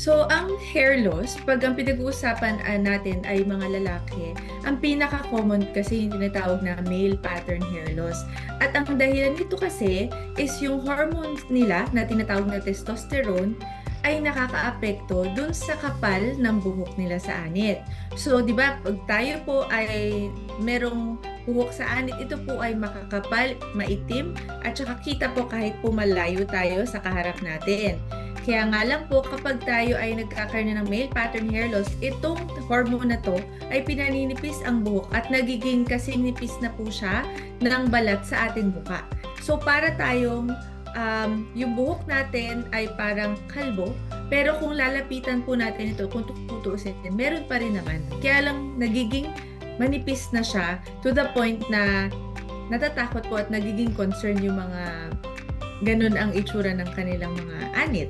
So, ang hair loss, pag ang pinag-uusapan uh, natin ay mga lalaki, ang pinaka-common kasi yung tinatawag na male pattern hair loss. At ang dahilan nito kasi is yung hormones nila na tinatawag na testosterone ay nakakaapekto dun sa kapal ng buhok nila sa anit. So, di ba, pag tayo po ay merong buhok sa anit, ito po ay makakapal, maitim, at saka kita po kahit po malayo tayo sa kaharap natin. Kaya nga lang po, kapag tayo ay nagkakaroon ng male pattern hair loss, itong hormone na to ay pinaninipis ang buhok at nagiging kasing nipis na po siya ng balat sa ating buka. So, para tayong um, yung buhok natin ay parang kalbo, pero kung lalapitan po natin ito, kung tutuusin, meron pa rin naman. Kaya lang nagiging manipis na siya to the point na natatakot po at nagiging concern yung mga ganun ang itsura ng kanilang mga anit.